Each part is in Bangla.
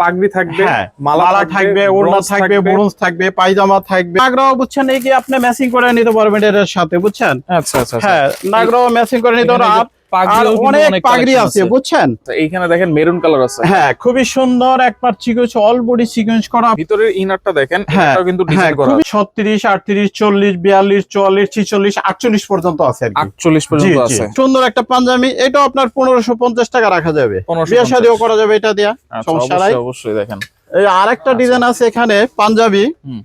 পাগড়ি থাকবে হ্যাঁ মালা থাকবে ওড়না থাকবে ব্রোঞ্জ থাকবে পায়জামা থাকবে। নাগরাও বুঝছেন এই যে আপনি ম্যাচিং করে নিতে পারবেন এর সাথে বুঝছেন? আচ্ছা আচ্ছা আচ্ছা। হ্যাঁ নাগরাও ম্যাচিং করে নিতে পারবেন। অনেক পাগড়ি আছে বুঝছেন? আচ্ছা, এইখানে দেখেন মেরুন কালার আছে। হ্যাঁ খুবই সুন্দর একবার সিকোয়েন্স অল বডি সিকোয়েন্স করা। ভিতরের ইনারটা দেখেন হ্যাঁ এটাও কিন্তু হ্যাঁ ডিজাইন করা পর্যন্ত আছে আর 48 পর্যন্ত আছে। সুন্দর একটা পাঞ্জাবি এটাও আপনার পনেরোশো পঞ্চাশ টাকা রাখা যাবে। বিয়ে শাদিও করা যাবে এটা দিয়া আচ্ছা, সমস্যা নাই। অবশ্যই অবশ্যই দেখেন। এই আরেকটা ডিজাইন আছে এখানে পাঞ্জাবি। হুম।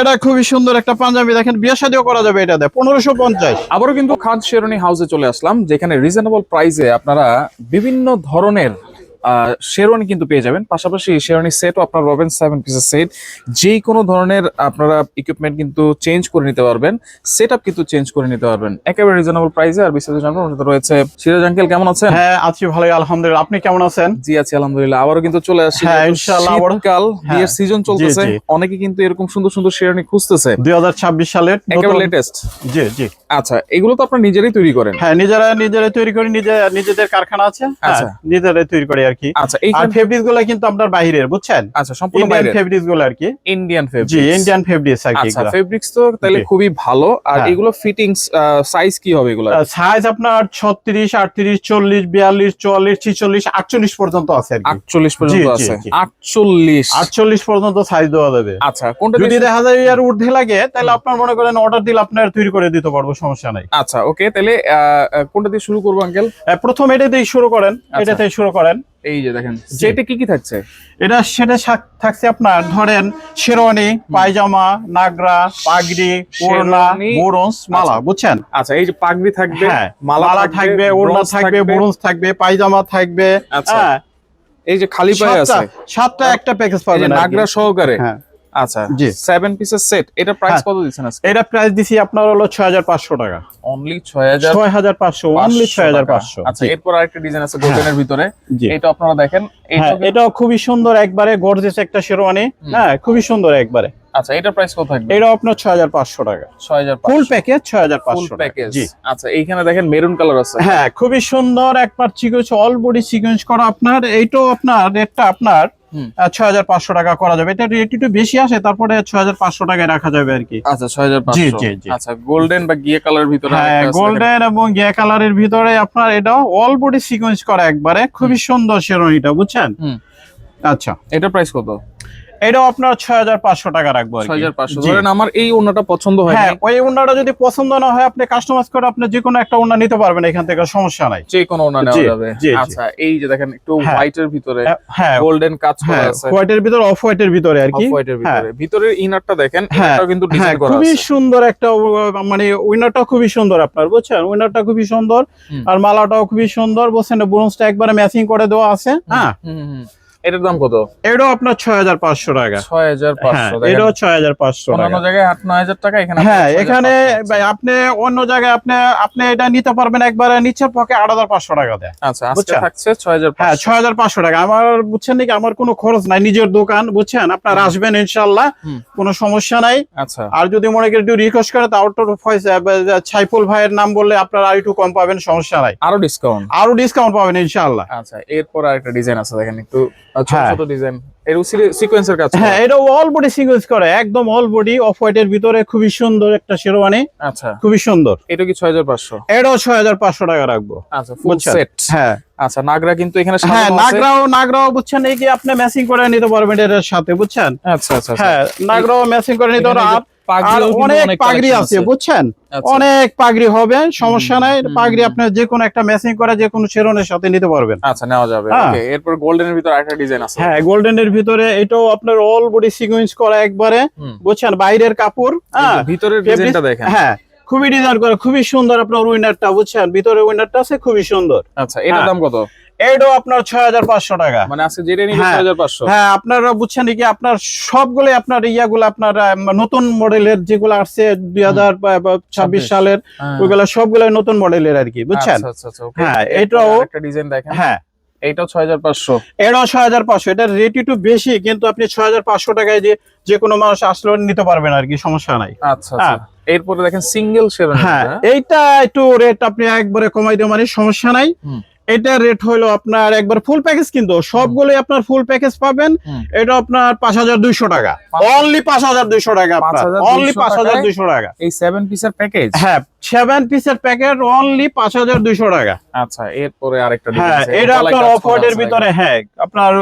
এটা খুবই সুন্দর একটা পাঞ্জাবি, দেখেন বিয়ে শাদিও করা যাবে এটা দেয়, পনেরোশো পঞ্চাশ। আবারও কিন্তু খান শেরনি হাউসে চলে আসলাম, যেখানে রিজনেবল প্রাইসে আপনারা বিভিন্ন ধরনের শেরওয়ানি কিন্তু পেয়ে যাবেন। পাশাপাশি শেরওয়ানি সেটও আপনারা পাবেন সেভেন পিসের সেট যে কোনো ধরনের আপনারা ইকুইপমেন্ট কিন্তু চেঞ্জ করে নিতে পারবেন। সেট কিন্তু চেঞ্জ করে নিতে পারবেন। একেবারে রিজনেবল প্রাইসে আর বিস্তারিত জানব। আমাদের রয়েছে সিরাজ আঙ্কেল কেমন আছেন? হ্যাঁ আছি ভালোই আলহামদুলিল্লাহ। আপনি কেমন আছেন? জি আছি আলহামদুলিল্লাহ। আবারও কিন্তু চলে আসছি হ্যাঁ, ইনশাআল্লাহ শীতকাল বিয়ের হ্যাঁ, সিজন চলতেছে। অনেকে কিন্তু এরকম সুন্দর সুন্দর শেরওয়ানি খুঁজতেছে। দুই হাজার ছাব্বিশ সালের একেবারে লেটেস্ট জি জি। আচ্ছা এগুলো তো আপনারা নিজেরাই তৈরি করেন? হ্যাঁ নিজেরা নিজেরাই তৈরি করি নিজে নিজেদের কারখানা আছে। হ্যাঁ, আচ্ছা। নিজেরাই তৈরি করি আর কি আচ্ছা আর ফেব্রিক্সগুলো কিন্তু আপনার বাইরের বুঝছেন? আচ্ছা সম্পূর্ণ ফেব্রিক্সগুলো আর কি। ইন্ডিয়ান জি ইন্ডিয়ান ফেব্রিক্স আর কি আচ্ছা ফেব্রিক্স তো তাহলে খুবই ভালো। আর হ্যাঁ। এগুলো ফিটিংস সাইজ কি হবে এগুলো সাইজ আপনার ছত্রিশ আটত্রিশ চল্লিশ বিয়াল্লিশ চুয়াল্লিশ ছিচল্লিশ আটচল্লিশ পর্যন্ত আছে আর কি। আটচল্লিশ পর্যন্ত আছে। জি। আটচল্লিশ। আটচল্লিশ পর্যন্ত সাইজ দেওয়া যাবে। আচ্ছা কোনটা যদি দেখা যায় ইয়ার ঊর্ধ্বে লাগে তাহলে আপনার মনে করেন অর্ডার দিলে আপনার তৈরি করে দিতে পারব সমস্যা নাই। আচ্ছা ওকে তাহলে কোনটা দিয়ে শুরু করব আঙ্কেল? প্রথম এটা দিয়ে শুরু করেন আচ্ছা। এটাতে শুরু করেন। এই যে দেখেন সেটে কি কি থাকছে? এটা সেটা থাকছে আপনার ধরেন শেরওয়ানি পায়জামা নাগরা পাগড়ি ওড়না বোরন্স মালা আচ্ছা। বুঝছেন? আচ্ছা এই যে পাগড়ি থাকবে হ্যাঁ মালা মালা থাকবে ওড়না থাকবে। বোরন্স থাকবে পায়জামা থাকবে আচ্ছা, হ্যাঁ। এই যে খালি পায়ে আছে? সাতটা একটা প্যাকেজ পাওয়া যায় পাবেন নাগরা সহকারে? হ্যাঁ। আচ্ছা জি। সেভেন পিসের সেট এটা প্রাইস হ্যাঁ। কত দিচ্ছেন আজকে? এটা প্রাইস দিছি আপনার হলো টাকা। অনলি অনলি আচ্ছা এরপর আরেকটা ডিজাইন আছে গোল্ডেনের ভিতরে। এটা আপনারা দেখেন। হ্যাঁ এটাও খুবই সুন্দর একবারে গর্জেস একটা শেরওয়ানি হ্যাঁ খুবই সুন্দর একবারে। আচ্ছা এটা প্রাইস কত থাকবে? এটাও আপনার ছয় হাজার পাঁচশো টাকা। ছয় হাজার ফুল প্যাকেজ ছয় হাজার ফুল প্যাকেজ জি। আচ্ছা এইখানে দেখেন মেরুন কালার আছে। হ্যাঁ খুবই সুন্দর একবার সিকোয়েন্স অল বডি সিকোয়েন্স করা আপনার। এইটাও আপনার রেটটা আপনার। ছয় হাজার পাঁচশো টাকা করা যাবে। এটা রেট একটু বেশি আসে তারপরে ছয় হাজার পাঁচশো টাকায় রাখা যাবে আর কি। আচ্ছা ছয় হাজার জি, জি, জি। আচ্ছা গোল্ডেন বা গিয়ে কালার ভিতরে হ্যাঁ। গোল্ডেন এবং গিয়ে কালারের ভিতরে আপনার এটাও অল বডি সিকোয়েন্স করা একবারে। খুবই সুন্দর শেরওয়ানিটা বুঝছেন? আচ্ছা। এটা প্রাইস কত? এটাও আপনার ছয় হাজার পাঁচশো টাকা রাখব ছয় হাজার পাঁচশো। ধরেন আমার এই ওনাটা পছন্দ হয় হ্যাঁ ওই ওনাটা যদি পছন্দ না হয় আপনি কাস্টমাইজ করে আপনি যে কোনো একটা ওনা নিতে পারবেন এখান থেকে সমস্যা নাই। যে কোনো ওনা নেওয়া যাবে। আচ্ছা এই যে দেখেন একটু হ্যাঁ। হোয়াইটের ভিতরে হ্যাঁ গোল্ডেন কাজ করা হ্যাঁ আছে। হোয়াইটের ভিতরে অফ হোয়াইটের ভিতরে আর কি। হোয়াইটের হ্যাঁ। ভিতরে। ভিতরের ইনারটা দেখেন হ্যাঁ, এটাও কিন্তু হ্যাঁ ডিজাইন করা খুবই সুন্দর একটা মানে উইনারটা খুবই সুন্দর আপনার বুঝছেন? উইনারটা খুবই সুন্দর। আর মালাটাও খুবই সুন্দর বুঝছেন ব্রোঞ্জটা একবারে ম্যাচিং করে দেওয়া আছে। হ্যাঁ। এটার দাম কত? এটাও আপনার ছয় হাজার পাঁচশো টাকা। ছয় হাজার হ্যাঁ পাঁচশো এটাও ছয় হাজার পাঁচশো টাকা। জায়গায় আট নয় হাজার টাকা এখানে হ্যাঁ এখানে ভাই, আপনি অন্য জায়গায় আপনি আপনি এটা নিতে পারবেন একবারে নিচের পক্ষে আট হাজার পাঁচশো টাকা দেয়। আচ্ছা আজকে? থাকছে ছয় হাজার হ্যাঁ ছয় হাজার পাঁচশো টাকা। আমার বুঝছেন নাকি? আমার কোনো খরচ নাই নিজের দোকান বুঝছেন? আপনার আসবেন ইনশাল্লাহ। কোনো সমস্যা নাই। আচ্ছা। আর যদি মনে করি একটু রিকোয়েস্ট করে তাও তো ফয়সা- ছাইফুল ভাইয়ের নাম বললে আপনার আর একটু কম পাবেন সমস্যা নাই। আরও ডিসকাউন্ট আরও ডিসকাউন্ট পাবেন ইনশাল্লাহ আচ্ছা এরপর আরেকটা ডিজাইন আছে দেখেন একটু ছোট হ্যাঁ। ডিজাইন এর সিকোয়েন্সের কাজ হ্যাঁ এটা অল বডি সিকোয়েন্স করে একদম অল বডি অফ হোয়াইটের ভিতরে খুবই সুন্দর একটা শেরওয়ানি। আচ্ছা। খুবই সুন্দর। এটা কি ছয় হাজার পাঁচশো? এটাও ছয় হাজার পাঁচশো টাকা রাখব। আচ্ছা ফুল সেট হ্যাঁ। আচ্ছা নাগরা কিন্তু এখানে হ্যাঁ নাগরাও নাগরাও বুঝছেন এই যে আপনি ম্যাচিং করে নিতে পারবেন এর সাথে বুঝছেন? আচ্ছা আচ্ছা আচ্ছা। হ্যাঁ নাগরাও ম্যাচিং করে নিতে পারবেন। অনেক পাগড়ি আছে বুঝছেন? আচ্ছা। অনেক পাগড়ি হবে সমস্যা নাই। পাগড়ি হুম, আপনি যে কোনো একটা ম্যাচিং করে যে কোনো শেরনের সাথে নিতে পারবেন। আচ্ছা নেওয়া যাবে। হ্যাঁ। ওকে এরপর গোল্ডেনের ভিতর আরেকটা ডিজাইন আছে। হ্যাঁ গোল্ডেনের ভিতরে এটাও আপনার অল বডি সিকোয়েন্স করা একবারে বুঝছেন? বাইরের কাপড় হ্যাঁ। ভিতরের ডিজাইনটা দেখেন। হ্যাঁ খুবই ডিজাইন করে খুবই সুন্দর আপনার উইনারটা বুঝছেন? ভিতরে উইনারটা আছে খুবই সুন্দর। আচ্ছা এটার হ্যাঁ। দাম কত? এটাও আপনার ছয় হাজার পাঁচশো টাকা। মানে আজকে যেটা হ্যাঁ। ছয় হাজার পাঁচশো। হ্যাঁ আপনারা বুঝছেন কি আপনার সবগুলো আপনার ইয়াগুলো আপনার নতুন মডেলের যেগুলো আসছে দুই হাজার ছাব্বিশ সালের ওইগুলো সবগুলো নতুন মডেলের আর কি বুঝছেন? আচ্ছা আচ্ছা আচ্ছা okay। হ্যাঁ, এরপর এটাও- একটা ডিজাইন দেখেন। হ্যাঁ। ছয় হাজার পাঁচশো। এটাও ছয় হাজার পাঁচশো এটার রেট একটু বেশি কিন্তু আপনি ছয় হাজার পাঁচশো টাকায় যে যে কোনো মানুষ আসলে নিতে পারবেন আর কি সমস্যা নাই। আচ্ছা আচ্ছা। হ্যাঁ। এরপরে দেখেন সিঙ্গেল শেরওয়ানি হ্যাঁ এইটা একটু রেট আপনি একবারে কমাই দেওয়া মানে সমস্যা নাই। এটা রেট হলো আপনার একবার ফুল প্যাকেজ কিন্তু সবগুলোই আপনার ফুল প্যাকেজ পাবেন। এটা আপনার পাঁচ হাজার দুইশো টাকা। অনলি পাঁচ হাজার দুইশো টাকা আপনার। অনলি পাঁচ হাজার? দুইশো টাকা। এই সেভেন পিসের প্যাকেজ হ্যাঁ সেভেন পিসের প্যাকেট অনলি পাঁচ হাজার দুইশো টাকা। আচ্ছা এরপরে আরেকটা হ্যাঁ এটা আপনার অফ হোয়াইটের ভিতরে হ্যাঁ আপনার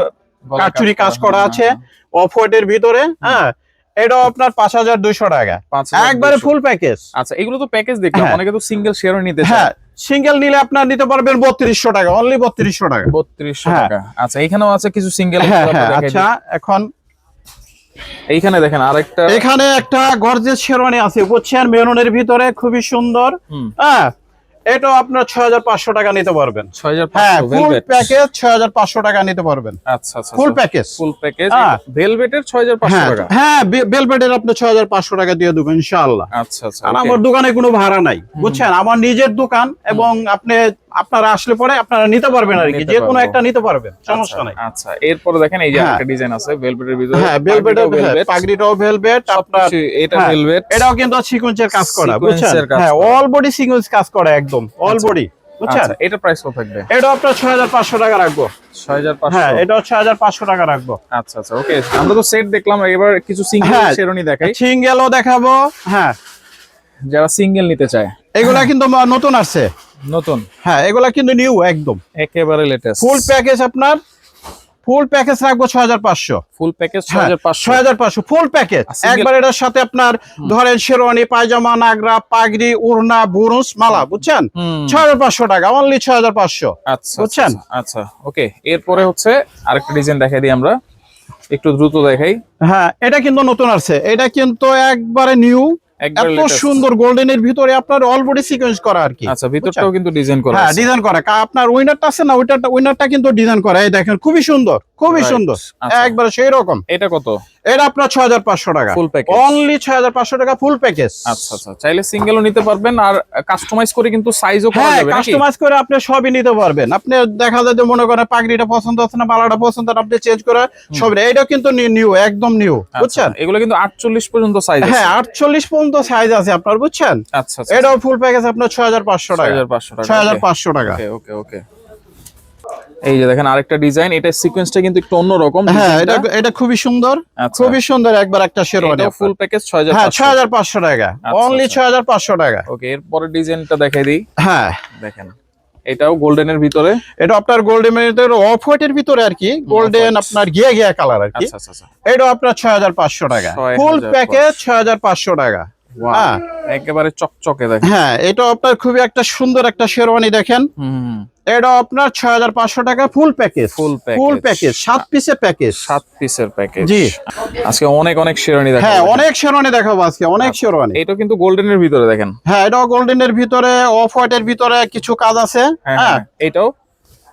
গলায় কাজ করা হ্যাঁ, আছে। হ্যাঁ, অফ হোয়াইটের ভিতরে হ্যাঁ। এটাও আপনার পাঁচ হাজার দুইশো টাকা। একবারে ফুল প্যাকেজ আচ্ছা এগুলো তো প্যাকেজ দেখলাম হ্যাঁ। অনেকে তো সিঙ্গেল শেয়ারও নিতে হ্যাঁ সিঙ্গেল নিলে আপনার নিতে পারবেন বত্রিশশো টাকা অনলি বত্রিশশো টাকা। বত্রিশশো হ্যাঁ। টাকা। আচ্ছা এখানেও আছে কিছু সিঙ্গেল হ্যাঁ হ্যাঁ আচ্ছা এখন এইখানে দেখেন আরেকটা এখানে একটা গর্জেস শেরওয়ানি আছে বুঝছেন? মেরুনের ভিতরে খুবই সুন্দর। হ্যাঁ এটাও আপনার ছয় হাজার পাঁচশো টাকা নিতে পারবেন। 6500 হ্যাঁ ফুল প্যাকেজ ছয় হাজার পাঁচশো টাকা নিতে পারবেন। আচ্ছা ফুল প্যাকেজ ফুল প্যাকেজ হ্যাঁ। ভেলভেটের 6500 হ্যাঁ টাকা। হ্যাঁ আপনি ছয় হাজার পাঁচশো টাকা দিয়ে দেবেন আচ্ছা আচ্ছা আমার দোকানে কোনো ভাড়া নাই বুঝছেন? আমার নিজের দোকান এবং আপনি আপনারা আসলে পরে আপনারা নিতে পারবেন আর কি যে কোনো একটা নিতে পারবেন সমস্যা আচ্ছা, নাই। আচ্ছা এরপরে দেখেন এই যে হ্যাঁ। একটা ডিজাইন আছে ভেলভেটের ভিতরে হ্যাঁ বেলবেটের ভেলভেট পাগড়িটাও ভেলবেট আপনার এটা হ্যাঁ, ভেলভেট এটাও কিন্তু সিকোয়েন্সের কাজ করা বুঝছেন? হ্যাঁ অল বডি সিকোয়েন্স কাজ করা একদম অল আচ্ছা। বডি বুঝছেন? আচ্ছা এটা প্রাইস কত থাকবে? এটা আপনার ছয় হাজার পাঁচশো টাকা রাখব। 6500 হ্যাঁ এটা ছয় হাজার পাঁচশো টাকা রাখব। আচ্ছা আচ্ছা ওকে আমরা তো সেট দেখলাম এবার কিছু সিঙ্গেল হ্যাঁ। দেখাই। সিঙ্গেলও দেখাবো হ্যাঁ। যারা সিঙ্গেল নিতে চায়। এগুলা কিন্তু নতুন আসছে। নতুন? হ্যাঁ এগুলা কিন্তু নিউ একদম। একেবারে লেটেস্ট ফুল প্যাকেজ আপনার ফুল প্যাকেজ রাখব ছয় হাজার পাঁচশো। ফুল প্যাকেজ হ্যাঁ, 6500 ছয় হাজার পাঁচশো ফুল প্যাকেজ একবার এটার সাথে আপনার ধরেন শেরওয়ানি পায়জামা নাগরা পাগড়ি উড়না বুরুস মালা বুঝছেন? ছয় হাজার পাঁচশো টাকা অনলি ছয় হাজার পাঁচশো। আচ্ছা বুঝছেন? আচ্ছা, আচ্ছা ওকে এরপরে হচ্ছে আরেকটা ডিজাইন দেখাই দিই আমরা। একটু দ্রুত দেখাই। হ্যাঁ এটা কিন্তু নতুন আসছে। এটা কিন্তু একবারে নিউ এত সুন্দর গোল্ডেনের ভিতরে আপনার অলরেডি সিকোয়েন্স করা আর কি। আচ্ছা ভিতরটাও কিন্তু ডিজাইন করা হ্যাঁ ডিজাইন করা। আপনার উইনারটা আছে না ওইটা উইনারটা কিন্তু ডিজাইন করা। এই দেখেন খুবই সুন্দর। খুবই সুন্দর। আচ্ছা। একবারে সেই রকম এটা কত? এটা আপনার ছয় হাজার পাঁচশো টাকা। ফুল প্যাকেজ অনলি ছয় হাজার পাঁচশো টাকা ফুল প্যাকেজ আচ্ছা আচ্ছা চাইলে সিঙ্গেলও নিতে পারবেন আর কাস্টমাইজ করে কিন্তু সাইজও করা হ্যাঁ যাবে নাকি? কাস্টমাইজ করে আপনি সবই নিতে পারবেন। আপনি দেখা যায় যে মনে করেন পাগড়িটা পছন্দ আছে না বালাটা পছন্দ আপনি চেঞ্জ করে সব এটা কিন্তু নিউ একদম নিউ আচ্ছা, বুঝছেন? এগুলো কিন্তু 48 পর্যন্ত সাইজ আছে। হ্যাঁ আটচল্লিশ পর্যন্ত সাইজ আছে আপনার বুঝছেন? আচ্ছা আচ্ছা এটাও ফুল প্যাকেজ আপনার ছয় হাজার পাঁচশো টাকা। 6500 টাকা ছয় হাজার পাঁচশো টাকা। ওকে ওকে ওকে এই যে দেখেন আরেকটা ডিজাইন এটা সিকোয়েন্সটা কিন্তু একটু অন্যরকম। হ্যাঁ এটা এটা খুবই সুন্দর আচ্ছা। খুবই সুন্দর একবার একটা শেরওয়ানি ফুল প্যাকেজ 6500 হ্যাঁ ছয় হাজার পাঁচশো টাকা। আচ্ছা, অনলি আচ্ছা। ছয় হাজার পাঁচশো টাকা। ওকে এরপরে ডিজাইনটা দেখাই দিই। হ্যাঁ। দেখেন এটাও গোল্ডেনের ভিতরে। এটা আপনার গোল্ডেন এর অফ হোয়াইটের ভিতরে আর কি গোল্ডেন আপনার গিয়া গিয়া কালার আর কি। আচ্ছা আচ্ছা আচ্ছা। এটা আপনার ছয় হাজার পাঁচশো টাকা। ফুল প্যাকেজ ছয় হাজার পাঁচশো টাকা। Wow, হ্যাঁ। একেবারে চকচকে দেখেন। হ্যাঁ এটা আপনার খুবই একটা সুন্দর একটা শেরওয়ানি দেখেন। এটা আপনার ছয় হাজার পাঁচশো টাকা full package package। Full package সাত পিসের প্যাকেজ সাত পিসের প্যাকেজ জি। আজকে অনেক অনেক শেরনি দেখেন হ্যাঁ অনেক শেরওয়ানি দেখাবো আজকে অনেক আচ্ছা। শেরওয়ানি। এটা কিন্তু গোল্ডেনের ভিতরে দেখেন। হ্যাঁ এটাও গোল্ডেনের ভিতরে অফ হোয়াইটের ভিতরে কিছু কাজ আছে। হ্যাঁ হ্যাঁ। হ্যাঁ এটাও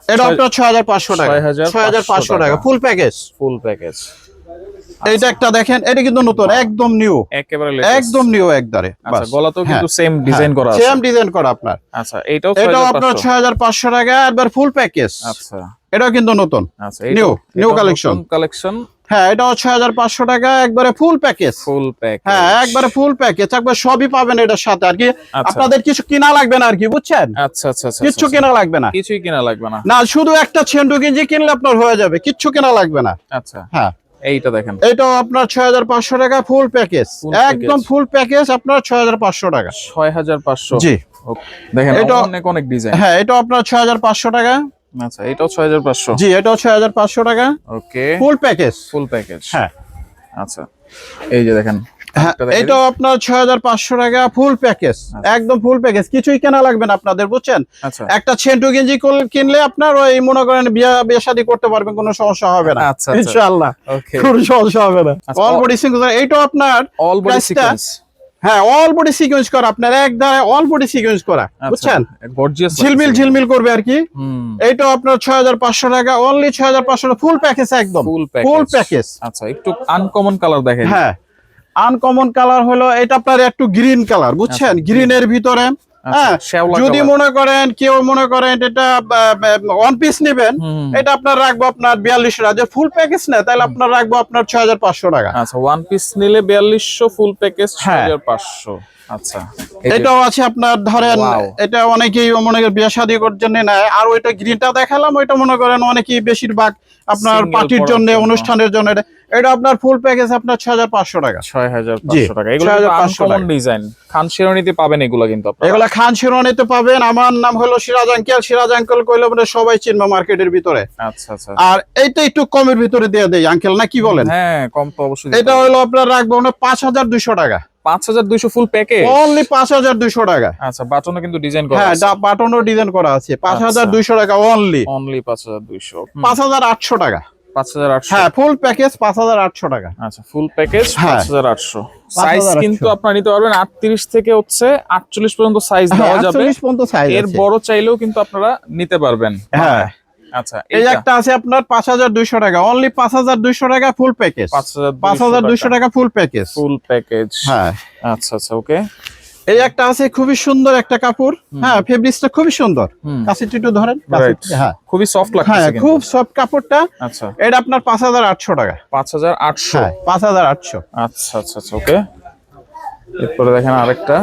এটা আপনার ছয় হাজার পাঁচশো টাকা। 6,500 ছয় হাজার পাঁচশো টাকা। ফুল প্যাকেজ ফুল প্যাকেজ এইটা একটা দেখেন এটা কিন্তু নতুন একদম নিউ একেবারে একদম নিউ একদারে আচ্ছা গলাতেও কিন্তু সেম ডিজাইন করা আছে। সেম ডিজাইন করা আপনার। আচ্ছা এটাও এটাও আপনার 6500 ছয় হাজার পাঁচশো টাকা একবার ফুল প্যাকেজ আচ্ছা। এটাও কিন্তু নতুন। আচ্ছা New, new collection। কালেকশন হ্যাঁ এটাও ছয় হাজার পাঁচশো টাকা একবারে ফুল প্যাকেজ ফুল হ্যাঁ একবারে ফুল প্যাকেজ একবার সবই পাবেন এটার সাথে আর কি। আচ্ছা। আপনাদের কিছু কিনা লাগবে না আর কি বুঝছেন? আচ্ছা আচ্ছা আচ্ছা আচ্ছা। কেনা লাগবে না। কিছুই কিনা লাগবে না। না শুধু একটা ছেন্ডু গেঞ্জি কিনলে আপনার হয়ে যাবে কিচ্ছু কেনা লাগবে না। আচ্ছা। হ্যাঁ। এইটা দেখেন। এটাও আপনার ছয় হাজার পাঁচশো টাকা ফুল প্যাকেজ একদম ফুল প্যাকেজ আপনার ছয় হাজার পাঁচশো টাকা। ছয় হাজার পাঁচশো। জি। দেখেন এটা- অনেক অনেক ডিজাইন হ্যাঁ এটা আপনার ছয় হাজার পাঁচশো টাকা। আচ্ছা এটাও ছয় হাজার পাঁচশো। জি এটাও ছয় হাজার পাঁচশো টাকা। ওকে। ফুল প্যাকেজ ফুল প্যাকেজ হ্যাঁ। আচ্ছা এই যে দেখেন এটাও আপনার ছয় হাজার পাঁচশো টাকা ফুল প্যাকেজ একদম ফুল প্যাকেজ কিছুই কেনা লাগবে না আপনাদের বুঝছেন? আচ্ছা। একটা ছেন্টু গেঞ্জি কিনলে আপনার ওই মনে করেন বিয়া বিয়ে করতে পারবেন কোনো সমস্যা হবে না। আচ্ছা, আচ্ছা। কোনো সমস্যা হবে না। আচ্ছা, অল বডি সিকোয়েন্স এইটাও আপনার অল বডি সিকোয়েন্স হ্যাঁ অল বডি সিকোয়েন্স করা আপনার এক ধারে অল বডি সিকোয়েন্স করা আচ্ছা, বুঝছেন? ঝিলমিল ঝিলমিল করবে আর কি। হুম। এইটাও আপনার ছয় হাজার পাঁচশো টাকা অনলি ছয় হাজার পাঁচশো ফুল প্যাকেজ একদম। ফুল প্যাকেজ আচ্ছা একটু আনকমন কালার দেখেন। হ্যাঁ। আনকমন কালার হলো এটা আপনার একটু গ্রিন কালার বুঝছেন? গ্রিন এর ভিতরে হ্যাঁ? যদি মনে করেন কেউ মনে করেন এটা ওয়ান পিস নেবেন এটা আপনার রাখব আপনার বিয়াল্লিশ টাকা। ফুল প্যাকেজ না তাহলে আপনার রাখব আপনার ছয় হাজার পাঁচশো টাকা। আচ্ছা ওয়ান পিস নিলে বিয়াল্লিশশো ফুল প্যাকেজ ছয়। হাজার পাঁচশো। আচ্ছা। এটাও আছে আপনার ধরেন এটা অনেকেই মনে করেন বিয়ে শাদী করার জন্য নেয়। আর ওইটা গ্রিনটা দেখালাম ওইটা মনে করেন অনেকেই বেশিরভাগ আপনার পার্টির জন্য। অনুষ্ঠানের জন্য এটা- আপনার ফুল প্যাকেজ আপনার ছয় হাজার পাঁচশো টাকা। ছয় হাজার জি, পাঁচশো টাকা। এগুলো 6500 ডিজাইন খান শেরনিতে পাবেন এগুলো কিন্তু আপনারা। এগুলা খান শিরোনিতে পাবেন। আমার নাম হলো সিরাজ আঙ্কেল। সিরাজ আঙ্কেল কইলে মানে সবাই চিনবে মার্কেটের ভিতরে। আচ্ছা আচ্ছা। আর এইটা একটু কমের ভিতরে দিয়ে দেয় আঙ্কেল না কি বলেন? হ্যাঁ কম তো অবশ্যই এটা হলো আপনার রাখব না পাঁচ হাজার দুইশো টাকা। পাঁচ হাজার দুইশো ফুল প্যাকেজ অনলি পাঁচ হাজার দুইশো টাকা। আচ্ছা বাটনও কিন্তু ডিজাইন করা হ্যাঁ বাটনও ডিজাইন করা আছে। টাকা অনলি অনলি টাকা। হ্যাঁ ফুল প্যাকেজ পাঁচ হাজার আটশো টাকা। আচ্ছা ফুল প্যাকেজ হ্যাঁ। পাঁচ হাজার আটশো। সাইজ কিন্তু আপনারা নিতে পারবেন। আটত্রিশ থেকে হচ্ছে আটচল্লিশ পর্যন্ত সাইজ দেওয়া যাবে। পর্যন্ত সাইজ এর বড় চাইলেও কিন্তু আপনারা নিতে পারবেন। হ্যাঁ। আচ্ছা এই একটা আছে আপনার পাঁচ হাজার দুইশো টাকা। অনলি পাঁচ হাজার দুইশো টাকা ফুল প্যাকেজ পাঁচ হাজার পাঁচ হাজার দুইশো টাকা ফুল প্যাকেজ ফুল প্যাকেজ হ্যাঁ। আচ্ছা আচ্ছা ওকে এই একটা আছে খুবই সুন্দর একটা কাপড়। হ্যাঁ ফেব্রিক্সটা খুবই সুন্দর। একটু ধরেন হ্যাঁ। খুবই সফট হ্যাঁ লাগছে খুব সফট কাপড়টা। আচ্ছা। এটা আপনার পাঁচ হাজার আটশো টাকা। পাঁচ হাজার আটশো? হ্যাঁ পাঁচ হাজার আটশো। আচ্ছা আচ্ছা আচ্ছা ওকে এরপরে দেখেন আরেকটা।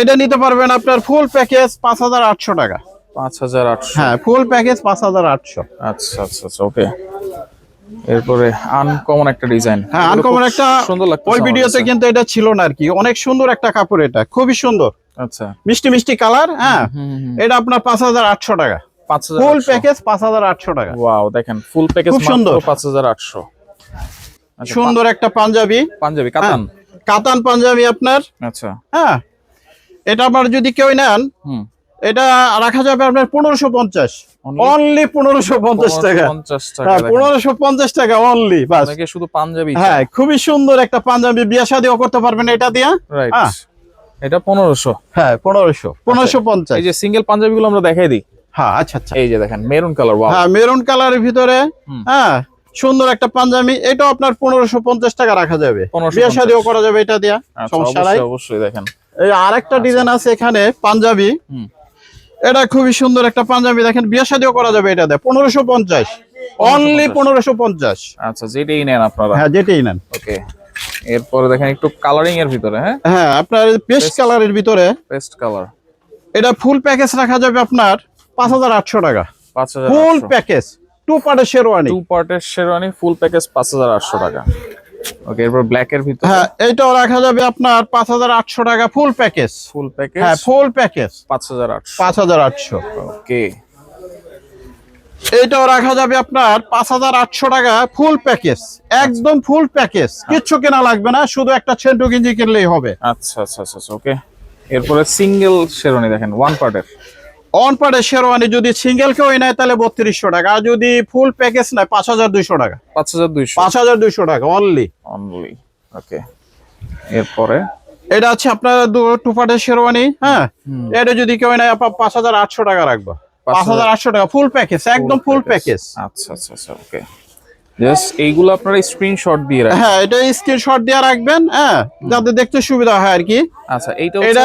এটা নিতে পারবেন আপনার ফুল প্যাকেজ পাঁচ হাজার আটশো টাকা। পাঁচ হাজার আটশো। হ্যাঁ ফুল প্যাকেজ পাঁচ হাজার আটশো। আচ্ছা আচ্ছা আচ্ছা ওকে এরপরে আনকমন একটা ডিজাইন হ্যাঁ আনকমন একটা সুন্দর লাগছে ওই ভিডিওতে কিন্তু এটা ছিল না আর কি। অনেক সুন্দর একটা কাপড় এটা খুবই সুন্দর। আচ্ছা। মিষ্টি মিষ্টি কালার হ্যাঁ। এটা আপনার পাঁচ হাজার আটশো টাকা। ফুল প্যাকেজ পাঁচ হাজার আটশো টাকা। ওয়াও দেখেন ফুল প্যাকেজ খুব সুন্দর। পাঁচ হাজার আটশো। আচ্ছা, সুন্দর একটা পাঞ্জাবি। পাঞ্জাবি কাতান। কাতান পাঞ্জাবি আপনার। আচ্ছা। হ্যাঁ এটা আবার যদি কেউ নেন হুম। এটা রাখা যাবে আপনার পনেরোশো পঞ্চাশ। অনলি পনেরোশো পঞ্চাশ টাকা। হ্যাঁ পনেরোশো পঞ্চাশ টাকা অনলি বাস। শুধু পাঞ্জাবি হ্যাঁ খুবই সুন্দর একটা পাঞ্জাবি। বিয়ে শাদিও করতে পারবেন এটা দিয়া। হ্যাঁ। এটা পনেরোশো। হ্যাঁ পনেরোশো। পনেরোশো পঞ্চাশ। এই যে সিঙ্গেল পাঞ্জাবি গুলো আমরা দেখাই দিই। হ্যাঁ আচ্ছা আচ্ছা। এই যে দেখেন মেরুন কালার হ্যাঁ মেরুন কালারের ভিতরে হ্যাঁ সুন্দর একটা পাঞ্জাবি। এটাও আপনার পনেরোশো পঞ্চাশ টাকা রাখা যাবে। 1550 বিয়ে শাদিও করা যাবে এটা দিয়া। আচ্ছা, সমস্যা নাই। অবশ্যই দেখেন। এই আরেকটা ডিজাইন আছে এখানে পাঞ্জাবি। এটা খুবই সুন্দর একটা পাঞ্জাবি দেখেন বিয়ে শাদিও করা যাবে এটা দিয়ে পনেরোশো পঞ্চাশ। অনলি পনেরোশো পঞ্চাশ। আচ্ছা যেটাই নেন আপনারা। হ্যাঁ যেটাই নেন। ওকে এরপরে দেখেন একটু কালারিং এর ভিতরে হ্যাঁ? হ্যাঁ আপনার পেস্ট কালারের ভিতরে পেস্ট কালার এটা ফুল প্যাকেজ রাখা যাবে আপনার পাঁচ হাজার আটশো টাকা। পাঁচ হাজার ফুল প্যাকেজ টু পার্টের শেরওয়ানি। টু পার্টের শেরওয়ানি ফুল প্যাকেজ পাঁচ হাজার আটশো টাকা। ওকে এরপর ব্ল্যাক এর ভিতরে? হ্যাঁ এইটাও রাখা যাবে আপনার পাঁচ হাজার আটশো টাকা ফুল প্যাকেজ ফুল প্যাকেজ হ্যাঁ ফুল প্যাকেজ পাঁচ হাজার আটশো। পাঁচ হাজার আটশো। ওকে এইটাও রাখা যাবে আপনার পাঁচ হাজার আটশো টাকা ফুল প্যাকেজ একদম ফুল প্যাকেজ কিচ্ছু কেনা লাগবে না শুধু একটা ছেন্টু গেঞ্জি কিনলেই হবে। আচ্ছা আচ্ছা আচ্ছা ওকে এরপরে সিঙ্গেল শেরওয়ানি দেখেন ওয়ান পার্টের অন পার্টের শেরওয়ানি যদি সিঙ্গেল কেউ নেয় তাহলে বত্রিশশো টাকা আর যদি ফুল প্যাকেজ নেয় পাঁচ হাজার দুইশো টাকা। পাঁচ হাজার দুইশো। পাঁচ হাজার দুইশো টাকা অনলি অনলি ওকে এরপরে? এটা আছে আপনার টু পার্টের শেরওয়ানি হ্যাঁ? এটা যদি কেউ নেয় আপনার পাঁচ হাজার আটশো টাকা রাখব। পাঁচ হাজার আটশো টাকা ফুল প্যাকেজ একদম ফুল প্যাকেজ আচ্ছা আচ্ছা আচ্ছা ওকে জাস্ট এইগুলো আপনারা স্ক্রিনশট দিয়ে রাখেন হ্যাঁ এটা স্ক্রিনশট দিয়ে রাখবেন হ্যাঁ যাতে দেখতে সুবিধা হয় আর কি। আচ্ছা এইটা এটা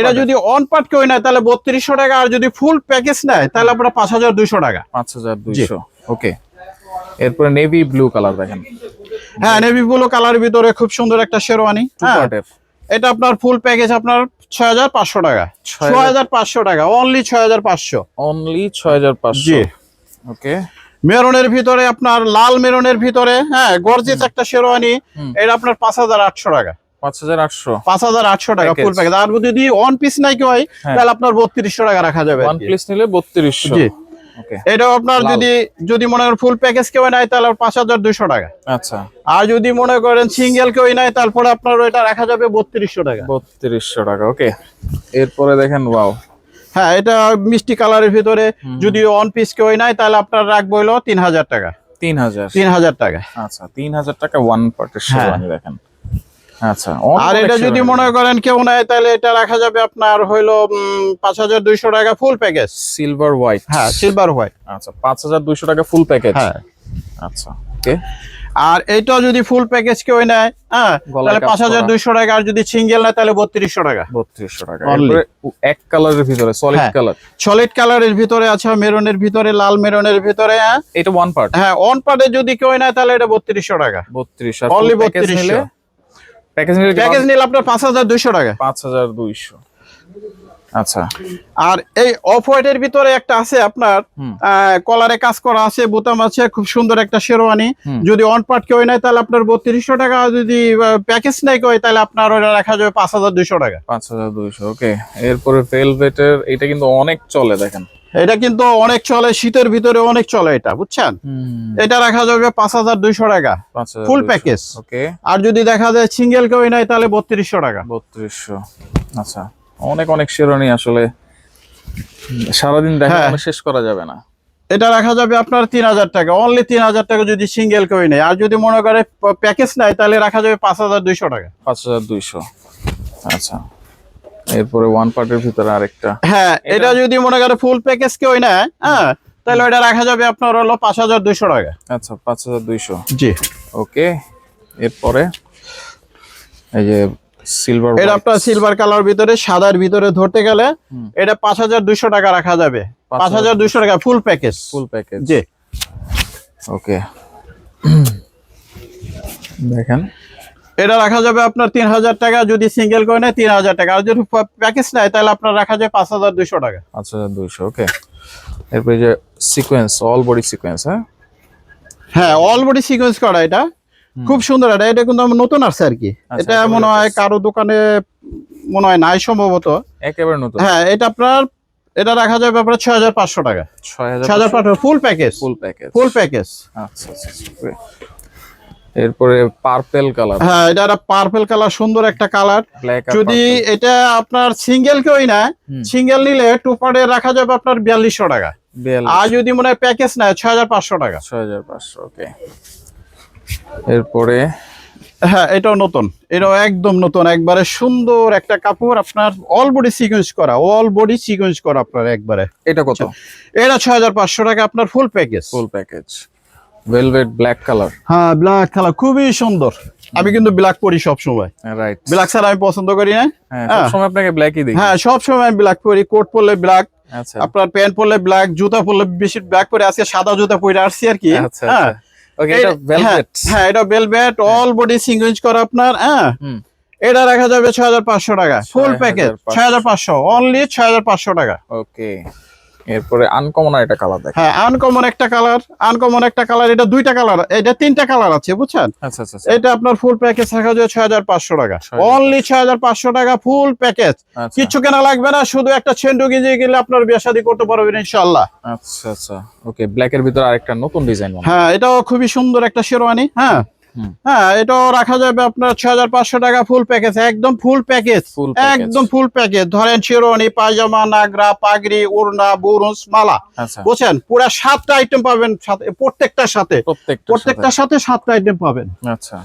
এটা যদি অন পার্ট কেউ নেয় তাহলে বত্রিশশো টাকা আর যদি ফুল প্যাকেজ নেয় তাহলে আপনার পাঁচ হাজার দুইশো টাকা। পাঁচ হাজার দুইশো ওকে এরপরে নেভি ব্লু কালার দেখেন। হ্যাঁ নেভি ব্লু কালারের ভিতরে খুব সুন্দর একটা শেরওয়ানি হ্যাঁ। এটা আপনার ফুল প্যাকেজ আপনার ছয় হাজার পাঁচশো টাকা। ছয় হাজার পাঁচশো টাকা অনলি ছয় হাজার পাঁচশো। অনলি ছয় হাজার পাঁচশো। জি। ওকে মেরনের ভিতরে আপনার লাল মেরনের ভিতরে হ্যাঁ গর্জিস একটা শেরওয়ানি এটা আপনার পাঁচ হাজার আটশো টাকা। পাঁচ হাজার আটশো। পাঁচ হাজার আটশো টাকা ফুল। প্যাকেজ আর যদি ওয়ান পিস নাই কেউ হয় হ্যাঁ। তাহলে আপনার বত্রিশশো টাকা রাখা যাবে ওয়ান পিস নিলে বত্রিশশো। জি। ওকে আপনার যদি যদি মনে করেন ফুল প্যাকেজ কেউ নেয় তাহলে পাঁচ হাজার দুইশো টাকা। আচ্ছা। আর যদি মনে করেন সিঙ্গেল কেউ নেয় তারপরে আপনার ওইটা রাখা যাবে বত্রিশশো টাকা। বত্রিশশো টাকা ওকে এরপরে দেখেন ওয়াও হ্যাঁ এটা মিষ্টি কালারের ভিতরে যদি ওয়ান পিস কেউ নেয় তাহলে আপনার রাখব হলো তিন হাজার টাকা তিন হাজার তিন হাজার টাকা আচ্ছা তিন হাজার টাকা ওয়ান পার্টের। শেরওয়ানি দেখেন। আচ্ছা আর এটা যদি মনে করেন কেউ তাহলে এটা রাখা যাবে আপনার হইল পাঁচ হাজার দুইশো টাকা ফুল প্যাকেজ সিলভার হোয়াইট হ্যাঁ সিলভার হোয়াইট আচ্ছা পাঁচ হাজার দুইশো টাকা ফুল প্যাকেজ হ্যাঁ। আচ্ছা ওকে আর এইটাও যদি ফুল প্যাকেজ কেউ নেয় হ্যাঁ তাহলে পাঁচ হাজার দুইশো টাকা আর যদি সিঙ্গেল নেয় তাহলে বত্রিশশো টাকা। বত্রিশশো টাকা। এক কালারের ভিতরে সলিড। কালার সলিড কালারের ভিতরে আছে মেরনের ভিতরে লাল মেরনের ভিতরে হ্যাঁ। এটা ওয়ান পার্ট হ্যাঁ অন পার্টে যদি কেউ নেয় তাহলে এটা বত্রিশশো টাকা। বত্রিশ আর Only ফুল প্যাকেজ 3200 নিলে প্যাকেজ নিলে প্যাকেজ নিলে আপনার পাঁচ হাজার দুইশো টাকা। পাঁচ হাজার দুইশো। আচ্ছা। আর এই অফ হোয়াইটের ভিতরে একটা আছে আপনার কলারে কাজ করা আছে বোতাম আছে খুব সুন্দর একটা শেরওয়ানি। যদি অন পার্ট কেউ নেয় তাহলে আপনার বত্রিশশো টাকা যদি প্যাকেজ নেয় কেউ তাহলে আপনার ওটা রাখা যাবে পাঁচ হাজার দুইশো টাকা। পাঁচ হাজার দুইশো ওকে। এরপরে ভেলভেটের এটা কিন্তু অনেক চলে দেখেন। এটা কিন্তু অনেক চলে শীতের ভিতরে অনেক চলে এটা বুঝছেন? এটা রাখা যাবে পাঁচ হাজার দুইশো টাকা ফুল প্যাকেজ ওকে। আর যদি দেখা যায় সিঙ্গেল কেউ নেয় তাহলে বত্রিশশো টাকা। বত্রিশশো আচ্ছা। অনেক অনেক শেরওয়ানি আসলে সারাদিন দেখা হ্যাঁ। মানে শেষ করা যাবে না। এটা রাখা যাবে আপনার তিন হাজার টাকা। অনলি তিন হাজার টাকা যদি সিঙ্গেল কেউ নেয়। আর যদি মনে করে প্যাকেজ নেয় তাহলে রাখা যাবে পাঁচ হাজার দুইশো টাকা। পাঁচ হাজার দুইশো। আচ্ছা। এরপরে ওয়ান পার্টের ভিতরে আরেকটা। হ্যাঁ এটা যদি মনে করে ফুল প্যাকেজ কেউ নেয় হ্যাঁ তাহলে ওটা রাখা যাবে আপনার হলো পাঁচ হাজার দুইশো টাকা। আচ্ছা পাঁচ হাজার দুইশো। জি। ওকে এরপরে এই যে সিলভার এটা আপনার সিলভার কালার ভিতরে সাদার ভিতরে ধরতে গেলে। এটা পাঁচ হাজার দুইশো টাকা রাখা যাবে। পাঁচ হাজার দুইশো টাকা ফুল প্যাকেজ ফুল প্যাকেজ জি। ওকে দেখেন। এটা রাখা যাবে আপনার তিন হাজার টাকা যদি সিঙ্গেল করে নেয় তিন হাজার টাকা। আর যদি প্যাকেজ নেয় তাহলে আপনার রাখা যায় পাঁচ হাজার দুইশো টাকা। পাঁচ হাজার দুইশো ওকে এরপরে যে সিকোয়েন্স অল বডি সিকোয়েন্স হ্যাঁ? হ্যাঁ অলরেডি সিকোয়েন্স করা এটা। খুব সুন্দর এটা এটা কিন্তু আমার নতুন আসছে আর কি আচ্ছা, এটা মনে হয়। কারও দোকানে মনে হয় নাই সম্ভবত। একেবারে নতুন। হ্যাঁ এটা আপনার এটা রাখা যাবে আপনার ছয় হাজার পাঁচশো টাকা। ছয় হাজার পাঁচশো? Full package full package full package আচ্ছা আচ্ছা আচ্ছা, এরপরে পার্পেল কালার হ্যাঁ এটা একটা পার্পল কালার সুন্দর একটা কালার যদি এটা আপনার সিঙ্গেল কেউই নেয় সিঙ্গেল নিলে টু পার্টে রাখা যাবে আপনার বিয়াল্লিশশো টাকা। আর যদি মনে হয় প্যাকেজ নেয় ছয় হাজার পাঁচশো টাকা। ছয় হাজার পাঁচশো ওকে। এরপরে হ্যাঁ এটাও নতুন। এটাও একদম নতুন। একবারে সুন্দর একটা কাপড় আপনার অল বডি সিকোয়েন্স করা অল বডি সিকোয়েন্স করা আপনার একবারে। এটা কত? এটা ছয় হাজার পাঁচশো টাকা আপনার full package full package velvet black colour হ্যাঁ ব্ল্যাক কালার খুবই সুন্দর। আমি কিন্তু ব্ল্যাক পরি সব সময় রাইট ব্ল্যাক ছাড়া আমি পছন্দ করি না। হ্যাঁ হ্যাঁ। সবসময় আপনাকে ব্ল্যাকই দেখি। হ্যাঁ সব সময় আমি ব্ল্যাক পরি কোট পরলে ব্ল্যাক আচ্ছা। আপনার প্যান্ট পরলে ব্ল্যাক জুতা পরলে বেশি ব্ল্যাক পরে আজকে সাদা জুতা পরে আসছি আর কি। আচ্ছা। হ্যাঁ। ওকে এটা- ভেলভেট হ্যাঁ, এটা অল বডি সিঙ্গেজ করা আপনার হ্যাঁ? এটা রাখা যাবে ছয় হাজার পাঁচশো টাকা ফুল প্যাকেজ 6,500 ছয় হাজার পাঁচশো অনলি ছয় হাজার পাঁচশো টাকা। ওকে এরপরে আনকমন একটা কালার দেখ হ্যাঁ আনকমন একটা কালার আনকমন একটা কালার এটা দুইটা কালার এটা তিনটা কালার আছে বুঝছেন? আচ্ছা আচ্ছা আচ্ছা, এটা আপনার ফুল প্যাকেজ রাখা হাজার পাঁচশো টাকা। অনলি ছয় হাজার পাঁচশো টাকা ফুল প্যাকেজ কিছু কেনা লাগবে না শুধু একটা ছেন্ডু গিয়ে গেলে আপনার বিয়ে শাদী করতে পারবেন ইনশাল্লাহ আচ্ছা আচ্ছা। ওকে ব্ল্যাকের ভিতরে আরেকটা নতুন ডিজাইন হ্যাঁ এটাও খুবই সুন্দর একটা শেরওয়ানি হ্যাঁ। হ্যাঁ এটাও রাখা যাবে আপনার ছয় হাজার পাঁচশো টাকা ফুল প্যাকেজ একদম ফুল প্যাকেজ একদম ফুল প্যাকেজ ধরেন শেরওয়ানি পায়জামা নাগরা পাগড়ি ওড়না বুরুস মালা। আচ্ছা। বুঝছেন? পুরো সাতটা আইটেম পাবেন সাথে প্রত্যেকটার সাথে। প্রত্যেকটা প্রত্যেকটার সাথে। সাতটা আইটেম পাবেন। আচ্ছা।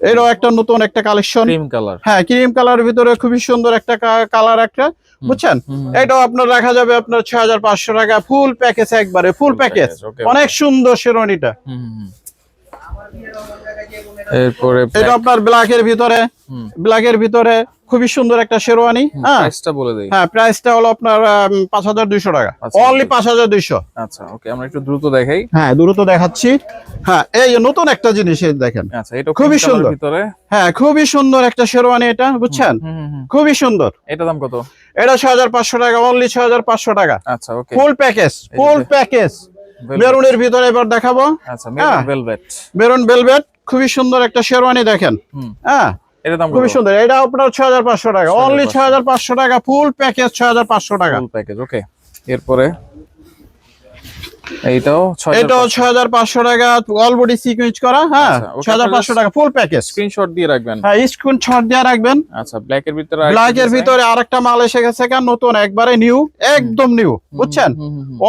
এরও একটা নতুন একটা কালেকশন ক্রিম কালার হ্যাঁ ক্রিম কালার ভিতরে খুবই সুন্দর একটা কালার একটা বুঝছেন? এটাও আপনার রাখা যাবে আপনার ছয় হাজার পাঁচশো টাকা ফুল প্যাকেজ একবারে ফুল প্যাকেজ অনেক সুন্দর শেরওয়ানিটা এরপরে এটা আপনার ব্ল্যাকের ভিতরে ব্ল্যাকের ভিতরে খুবই সুন্দর একটা শেরওয়ানি হ্যাঁ? প্রাইসটা বলে দেই। হ্যাঁ প্রাইসটা হলো আপনার টাকা। অনলি আচ্ছা ওকে আমরা একটু দ্রুত দেখাই। হ্যাঁ দ্রুত দেখাচ্ছি। হ্যাঁ এই নতুন একটা জিনিস দেখেন। আচ্ছা এটা খুবই সুন্দর। ভিতরে। হ্যাঁ খুবই সুন্দর একটা শেরওয়ানি এটা বুঝছেন। খুবই সুন্দর। এটা দাম কত? এটা ছয় হাজার পাঁচশো টাকা অনলি ছয় হাজার পাঁচশো টাকা। আচ্ছা ওকে ফুল প্যাকেজ ফুল প্যাকেজ মেরুনের ভিতরে এবার দেখাবো। আচ্ছা হ্যাঁ। ভেলভেট মেরুন বেলভেট খুবই সুন্দর একটা শেরওয়ানি দেখেন। হ্যাঁ? খুবই সুন্দর। এটা আপনার ছয় হাজার পাঁচশো টাকা। অনলি ছয় হাজার পাঁচশো টাকা ফুল প্যাকেজ ছয় হাজার পাঁচশো টাকা। ফুল প্যাকেজ ওকে এরপরে এইটাও এটাও ছয় হাজার পাঁচশো টাকা। অল বডি সিকুয়েন্স করা হ্যাঁ আচ্ছা, ছয় হাজার পাঁচশো টাকা ফুল প্যাকেজ স্ক্রিনশট দিয়ে রাখবেন। হ্যাঁ স্ক্রিন দিয়ে রাখবেন। আচ্ছা ব্ল্যাক এর ভিতরে আরেকটা ব্ল্যাক এর ভিতরে আরেকটা মাল এসে গেছে কেন নতুন একবারে নিউ একদম নিউ বুঝছেন।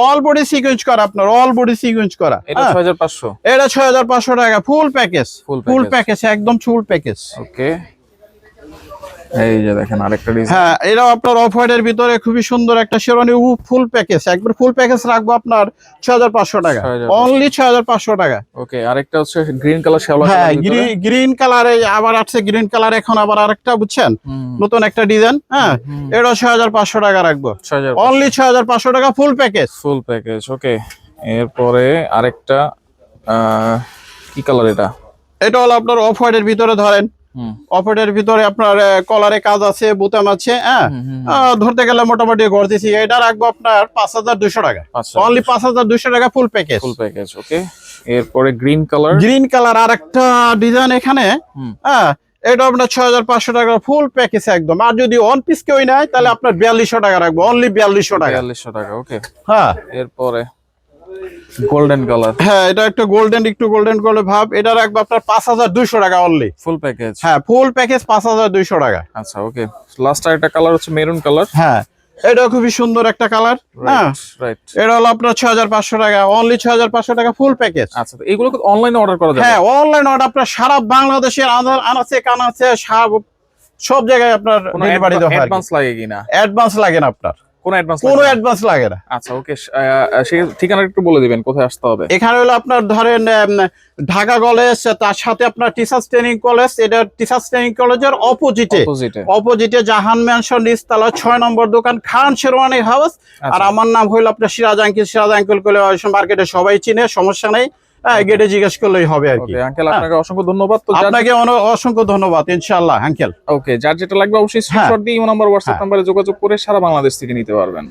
অল বডি সিকুয়েন্স করা আপনার অল বডি সিকুয়েন্স করা এটা হ্যাঁ, ছয় হাজার পাঁচশো। এটা ছয় হাজার পাঁচশো টাকা ফুল প্যাকেজ ফুল প্যাকেজ একদম ফুল প্যাকেজ ওকে এই যে দেখেন আরেকটা ডিজাইন হ্যাঁ এটাও আপনার অফ হোয়াইটের ভিতরে খুবই সুন্দর একটা শেরওয়ানি ফুল প্যাকেজ। একবার ফুল প্যাকেজ রাখব আপনার ছয় হাজার পাঁচশো টাকা। অনলি ছয় হাজার পাঁচশো টাকা। ওকে আরেকটা হচ্ছে গ্রিন কালার শ্যাওলা হ্যাঁ। গ্রিন কালারে আবার আছে গ্রিন কালার এখন আবার আরেকটা বুঝছেন? নতুন একটা ডিজাইন হ্যাঁ। এটা ছয় হাজার পাঁচশো টাকা রাখব। অনলি ছয় হাজার পাঁচশো টাকা full package full package okay এরপরে আরেকটা কি কালার এটা? এটা হলো আপনার অফ হোয়াইটের ভিতরে ধরেন অপরের ভিতরে আপনার কলারে কাজ আছে বোতাম আছে হ্যাঁ? ধরতে গেলে মোটামুটি গড়তেছি এটা রাখব আপনার পাঁচ হাজার দুশো টাকা। অনলি পাঁচ হাজার দুশো টাকা full package full package okay এরপরে গ্রিন কালার গ্রিন কালার আর একটা ডিজাইন এখানে হ্যাঁ? এটা আপনার ছয় হাজার পাঁচশো টাকা ফুল প্যাকেজ একদম। আর যদি ওয়ান পিস কেউ নেয় তাহলে আপনার বিয়াল্লিশশো টাকা রাখব। অনলি বিয়াল্লিশশো টাকা। বিয়াল্লিশশো টাকা ওকে হ্যাঁ। এরপরে গোল্ডেন কালার হ্যাঁ এটা একটা গোল্ডেন একটু গোল্ডেন করে ভাব। এটা রাখব আপনার পাঁচ হাজার দুইশো টাকা অনলি ফুল প্যাকেজ হ্যাঁ ফুল প্যাকেজ পাঁচ হাজার দুইশো টাকা। আচ্ছা ওকে লাস্ট আরেকটা কালার হচ্ছে মেরুন কালার হ্যাঁ এটা খুবই সুন্দর একটা কালার হ্যাঁ এটা হলো আপনার ছয় হাজার পাঁচশো টাকা। অনলি ছয় হাজার পাঁচশো টাকা ফুল প্যাকেজ আচ্ছা এগুলো অনলাইনে অর্ডার করা যাবে? হ্যাঁ অনলাইন অর্ডার আপনার সারা বাংলাদেশের আনাচে কানাচে সব সব জায়গায় আপনার ডেলিভারি দেওয়া হয়। অ্যাডভান্স লাগে কিনা? অ্যাডভান্স লাগে না আপনার। কোনো অ্যাডভান্স কোনো অ্যাডভান্স লাগে না। আচ্ছা ওকে সেই ঠিকানা একটু বলে দিবেন কোথায় আসতে হবে? এখানে হলো আপনার ধরেন ঢাকা কলেজ তার সাথে আপনার টিচার্স ট্রেনিং কলেজ এটা টিচার্স ট্রেনিং কলেজের অপোজিটে অপোজিটে জাহান ম্যানশন নিচতলা ছয় নম্বর দোকান খান শেরওয়ানি হাউস আর আচ্ছা। আমার নাম হইল আপনার সিরাজ আঙ্কিল সিরাজ আঙ্কেল মার্কেটে সবাই চিনে সমস্যা নেই। হ্যাঁ গেটে জিজ্ঞেস করলেই হবে আর কি। আঙ্কেল আপনাকে অসংখ্য ধন্যবাদ। তো আপনাকে অসংখ্য ধন্যবাদ ইনশাআল্লাহ আঙ্কেল ওকে যার যেটা লাগবে অবশ্যই হ্যাঁ। স্ক্রিনশট দিয়ে ইমো নাম্বার হোয়াটসঅ্যাপ নাম্বারে যোগাযোগ করে সারা বাংলাদেশ থেকে নিতে পারবেন।